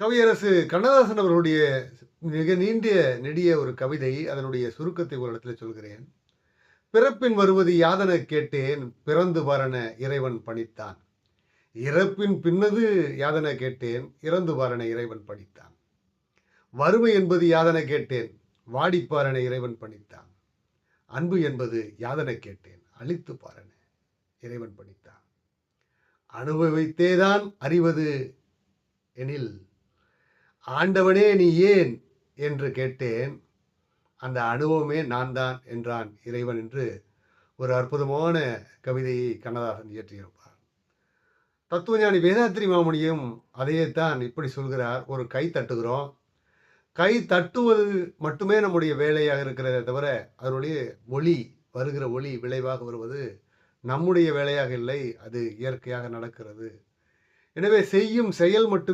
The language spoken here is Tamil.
கவியரசு கண்ணதாசன் அவர்களுடைய மிக நீண்டிய நெடிய ஒரு கவிதை அதனுடைய சுருக்கத்தை ஒரு இடத்துல சொல்கிறேன். பிறப்பின் வருவது யாதன கேட்டேன் பிறந்து வரன இறைவன் பணித்தான். இறப்பின் பின்னது யாதன கேட்டேன் இறந்து வரன இறைவன் பணித்தான். வறுமை என்பது யாதன கேட்டேன் வாடிப்பாரன இறைவன் பணித்தான். அன்பு என்பது யாதன கேட்டேன் அழித்து பாரன இறைவன் பணித்தான். அனுபவித்தேதான் அறிவது எனில் ஆண்டவனே நீ ஏன் என்று கேட்டேன். அந்த அனுபவமே நான் தான் என்றான் இறைவன் என்று ஒரு அற்புதமான கவிதையை கண்ணதாசன் இயற்றியிருப்பார். தத்துவஞானி வேதாத்திரி மாமுனியும் அதையேத்தான் இப்படி சொல்கிறார். ஒரு கை தட்டுகிறோம். கை தட்டுவது மட்டுமே நம்முடைய வேலையாக இருக்கிறதே தவிர அதனுடைய ஒளி வருகிற ஒளி விளைவாக வருவது நம்முடைய வேலையாக இல்லை அது இயற்கையாக நடக்கிறது. எனவே செய்யும் செயல் மட்டுமே